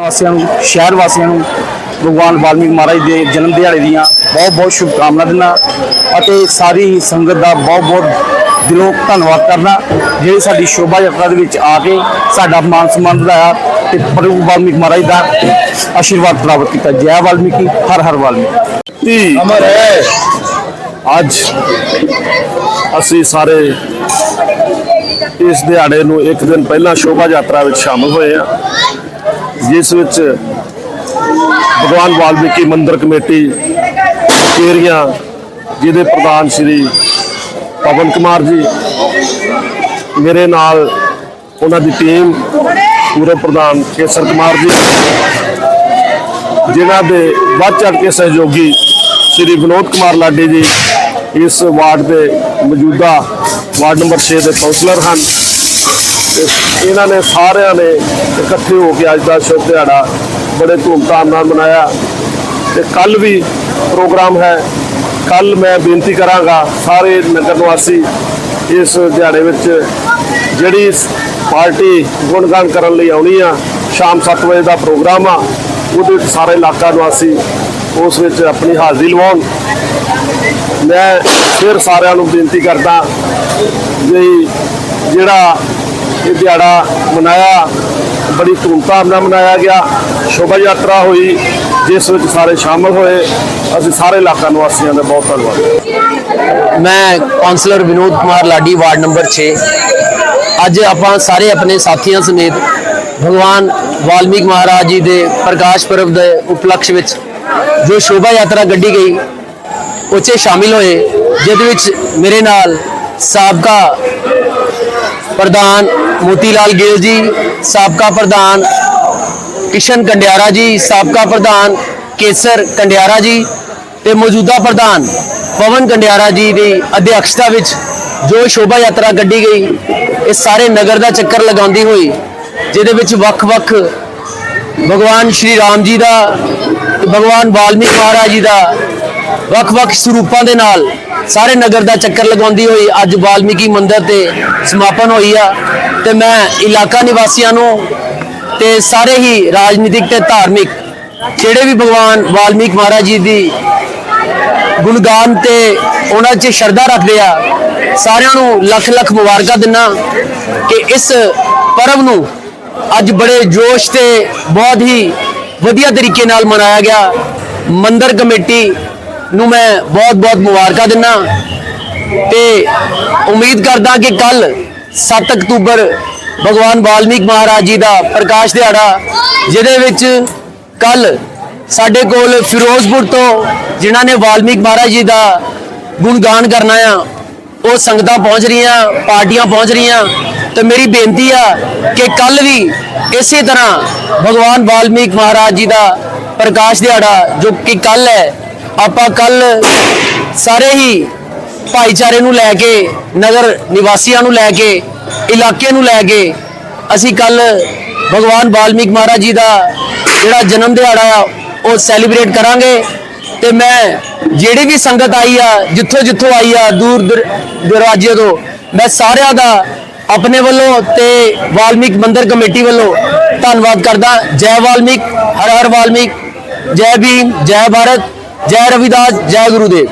ਵਾਸੀਆਂ ਨੂੰ ਸ਼ਹਿਰ ਵਾਸੀਆਂ ਨੂੰ ਭਗਵਾਨ ਵਾਲਮੀਕ ਮਹਾਰਾਜ ਦੇ ਜਨਮ ਦਿਹਾੜੇ ਦੀਆਂ ਬਹੁਤ ਬਹੁਤ ਸ਼ੁਭਕਾਮਨਾਵਾਂ ਦਿੰਦਾ ਅਤੇ ਸਾਰੀ ਸੰਗਤ ਦਾ ਬਹੁਤ ਬਹੁਤ ਦਿਲੋਂ ਧੰਨਵਾਦ ਕਰਨਾ ਜਿਹੜੀ ਸਾਡੀ ਸ਼ੋਭਾ ਯਾਤਰਾ ਦੇ ਵਿੱਚ ਆ ਕੇ ਸਾਡਾ ਮਾਨ ਸਨਮਾਨ ਵਧਾਇਆ ਤੇ ਪ੍ਰਭੂ ਵਾਲਮੀਕ ਮਹਾਰਾਜ ਦਾ ਆਸ਼ੀਰਵਾਦ ਪ੍ਰਾਪਤ ਕੀਤਾ। ਜੈ ਵਾਲਮੀਕੀ ਹਰ ਹਰ ਵਾਲਮੀਕੀ। ਅਮਰ ਹੈ। ਅੱਜ ਅਸੀਂ ਸਾਰੇ ਇਸ ਦਿਹਾੜੇ ਨੂੰ ਇੱਕ ਦਿਨ ਪਹਿਲਾਂ ਸ਼ੋਭਾ ਯਾਤਰਾ ਵਿੱਚ ਸ਼ਾਮਲ ਹੋਏ ਹਾਂ। ਜਿਸ ਵਿੱਚ ਭਗਵਾਨ ਵਾਲਮੀਕੀ ਮੰਦਿਰ ਕਮੇਟੀ ਏਰੀਆ ਜਿਹਦੇ ਪ੍ਰਧਾਨ ਸ਼੍ਰੀ ਪਵਨ ਕੁਮਾਰ ਜੀ, ਮੇਰੇ ਨਾਲ ਉਹਨਾਂ ਦੀ ਟੀਮ ਪੂਰੇ ਪ੍ਰਧਾਨ ਕੇਸਰ ਕੁਮਾਰ ਜੀ, ਜਿਨ੍ਹਾਂ ਦੇ ਵੱਧ ਚੜ ਕੇ ਸਹਿਯੋਗੀ ਸ਼੍ਰੀ ਵਿਨੋਦ ਕੁਮਾਰ ਲਾਡੀ ਜੀ, ਇਸ ਵਾਰਡ ਦੇ ਮੌਜੂਦਾ ਵਾਰਡ ਨੰਬਰ 6 ਦੇ ਕਾਉਂਸਲਰ ਹਨ। ਇਹਨਾਂ ਨੇ ਸਾਰਿਆਂ ਨੇ ਇਕੱਠੇ ਹੋ ਕੇ ਅੱਜ ਦਾ ਸ਼ੁਭ ਦਿਹਾੜਾ ਬੜੇ ਧੂਮਧਾਮ ਨਾਲ ਮਨਾਇਆ। ਤੇ ਕੱਲ ਵੀ ਪ੍ਰੋਗਰਾਮ ਹੈ। ਕੱਲ ਮੈਂ ਬੇਨਤੀ ਕਰਾਂਗਾ ਸਾਰੇ ਨਗਰ ਨਿਵਾਸੀ ਇਸ ਦਿਹਾੜੇ ਵਿੱਚ ਜਿਹੜੀ ਪਾਰਟੀ ਗੁਣਗਾਨ ਕਰਨ ਲਈ ਆਉਣੀ ਆ, ਸ਼ਾਮ 7 ਵਜੇ ਦਾ ਪ੍ਰੋਗਰਾਮ ਆ, ਉਹਦੇ ਵਿੱਚ ਸਾਰੇ ਇਲਾਕਾ ਨਿਵਾਸੀ ਉਸ ਵਿੱਚ ਆਪਣੀ ਹਾਜ਼ਰੀ ਲਵਾਉਣ। ਮੈਂ ਫਿਰ ਸਾਰਿਆਂ ਨੂੰ ਬੇਨਤੀ ਕਰਦਾ ਵੀ ਜਿਹੜਾ ਇਹ ਦਿਹਾੜਾ ਮਨਾਇਆ, ਬੜੀ ਧੂਮਧਾਮ ਨਾਲ ਮਨਾਇਆ ਗਿਆ। ਸ਼ੋਭਾ ਯਾਤਰਾ ਹੋਈ, ਜਿਸ ਵਿੱਚ ਸਾਰੇ ਸ਼ਾਮਲ ਹੋਏ। ਅਸੀਂ ਸਾਰੇ ਇਲਾਕਾ ਨਿਵਾਸੀਆਂ ਦਾ ਬਹੁਤ ਧੰਨਵਾਦ। ਮੈਂ councillor Vinod Kumar Laddi, ward number 6 ਅੱਜ ਆਪਾਂ ਸਾਰੇ ਆਪਣੇ ਸਾਥੀਆਂ ਸਮੇਤ ਭਗਵਾਨ ਵਾਲਮੀਕ ਮਹਾਰਾਜ ਜੀ ਦੇ ਪ੍ਰਕਾਸ਼ ਪਰਬ ਦੇ ਉਪਲਕਸ਼ ਵਿੱਚ ਜੋ ਸ਼ੋਭਾ ਯਾਤਰਾ ਕੱਢੀ ਗਈ ਉੱਚੇ ਸ਼ਾਮਿਲ ਹੋਏ, ਜਿਹਦੇ ਵਿੱਚ ਮੇਰੇ ਨਾਲ ਸਾਬਕਾ ਪ੍ਰਧਾਨ ਮੋਤੀ ਲਾਲ ਗਿੱਲ ਜੀ, ਸਾਬਕਾ ਪ੍ਰਧਾਨ ਕਿਸ਼ਨ ਕੰਡਿਆਰਾ ਜੀ, ਸਾਬਕਾ ਪ੍ਰਧਾਨ ਕੇਸਰ ਕੰਡਿਆਰਾ ਜੀ ਤੇ ਮੌਜੂਦਾ ਪ੍ਰਧਾਨ ਪਵਨ ਕੰਡਿਆਰਾ ਜੀ ਦੀ ਅਧਿਕਸ਼ਤਾ ਵਿੱਚ ਜੋ ਸ਼ੋਭਾ ਯਾਤਰਾ ਕੱਢੀ ਗਈ, ਇਹ ਸਾਰੇ ਨਗਰ ਦਾ ਚੱਕਰ ਲਗਾਉਂਦੀ ਹੋਈ, ਜਿਹਦੇ ਵਿੱਚ ਵੱਖ-ਵੱਖ ਭਗਵਾਨ ਸ਼੍ਰੀ ਰਾਮ ਜੀ ਦਾ ਭਗਵਾਨ ਵਾਲਮੀਕ ਮਹਾਰਾਜ ਜੀ ਦਾ ਵੱਖ-ਵੱਖ ਸਰੂਪਾਂ ਦੇ ਨਾਲ ਸਾਰੇ ਨਗਰ ਦਾ ਚੱਕਰ ਲਗਾਉਂਦੀ ਹੋਈ ਅੱਜ ਵਾਲਮੀਕੀ ਮੰਦਿਰ ਤੇ ਸਮਾਪਨ ਹੋਈ ਆ ਤੇ ਮੈਂ ਇਲਾਕਾ ਨਿਵਾਸੀਆਂ ਨੂੰ ਤੇ ਸਾਰੇ ਹੀ ਰਾਜਨੀਤਿਕ ਤੇ ਧਾਰਮਿਕ, ਜਿਹੜੇ ਵੀ ਭਗਵਾਨ ਵਾਲਮੀਕ ਮਹਾਰਾਜ ਜੀ ਦੀ ਗੁਣਗਾਨ ਤੇ ਉਹਨਾਂ 'ਚ ਸ਼ਰਧਾ ਰੱਖਦੇ ਆ, ਸਾਰਿਆਂ ਨੂੰ ਲੱਖ ਲੱਖ ਮੁਬਾਰਕਾਂ ਦਿੰਨਾ ਕਿ ਇਸ ਪਰਵ ਨੂੰ ਅੱਜ ਬੜੇ ਜੋਸ਼ ਤੇ ਬਹੁਤ ਹੀ ਵਧੀਆ ਤਰੀਕੇ ਨਾਲ ਮਨਾਇਆ ਗਿਆ। ਮੰਦਰ ਕਮੇਟੀ ਨੂੰ ਮੈਂ ਬਹੁਤ ਬਹੁਤ ਮੁਬਾਰਕਾਂ ਦਿੰਨਾ ਤੇ ਉਮੀਦ ਕਰਦਾ ਕਿ ਕੱਲ 7 ਅਕਤੂਬਰ ਭਗਵਾਨ ਵਾਲਮੀਕ ਮਹਾਰਾਜ ਜੀ ਦਾ ਪ੍ਰਕਾਸ਼ ਦਿਹਾੜਾ, ਜਿਹਦੇ ਵਿੱਚ ਕੱਲ ਸਾਡੇ ਕੋਲ ਫਿਰੋਜ਼ਪੁਰ ਤੋਂ ਜਿਨ੍ਹਾਂ ਨੇ ਵਾਲਮੀਕ ਮਹਾਰਾਜ ਜੀ ਦਾ ਗੁਣਗਾਨ ਕਰਨਾ ਆ, ਉਹ ਸੰਗਤਾਂ ਪਹੁੰਚ ਰਹੀਆਂ, ਪਾਰਟੀਆਂ ਪਹੁੰਚ ਰਹੀਆਂ। ਤੇ ਮੇਰੀ ਬੇਨਤੀ ਆ ਕਿ ਕੱਲ ਵੀ ਇਸੇ ਤਰ੍ਹਾਂ ਭਗਵਾਨ ਵਾਲਮੀਕ ਮਹਾਰਾਜ ਜੀ ਦਾ ਪ੍ਰਕਾਸ਼ ਦਿਹਾੜਾ, ਜੋ ਕਿ ਕੱਲ ਹੈ ਆਪਾਂ ਕੱਲ ਸਾਰੇ ਹੀ ਭਾਈਚਾਰੇ ਨੂੰ ਲੈ ਕੇ, ਨਗਰ ਨਿਵਾਸੀਆਂ ਨੂੰ ਲੈ ਕੇ ਇਲਾਕੇ ਨੂੰ ਲੈ ਕੇ, ਅਸੀਂ ਕੱਲ ਭਗਵਾਨ ਵਾਲਮੀਕ ਮਹਾਰਾਜ ਜੀ ਦਾ ਜਿਹੜਾ ਜਨਮ ਦਿਹਾੜਾ ਆ, ਉਹ ਸੈਲੀਬ੍ਰੇਟ ਕਰਾਂਗੇ। ਤੇ ਮੈਂ ਜਿਹੜੀ ਵੀ ਸੰਗਤ ਆਈ ਆ, ਜਿੱਥੋਂ ਜਿੱਥੋਂ ਆਈ ਆ, ਦੂਰ ਦਰ- ਦਰਾਜੇ ਤੋਂ, ਮੈਂ ਸਾਰਿਆਂ ਦਾ ਆਪਣੇ ਵੱਲੋਂ ਤੇ ਵਾਲਮੀਕ ਮੰਦਰ ਕਮੇਟੀ ਵੱਲੋਂ ਧੰਨਵਾਦ ਕਰਦਾ। ਜੈ ਵਾਲਮੀਕ, ਹਰ ਹਰ ਵਾਲਮੀਕ, ਜੈ ਭੀਮ, ਜੈ ਭਾਰਤ। ਜੈ ਰਵਿਦਾਸ ਜੈ ਗੁਰੂਦੇਵ।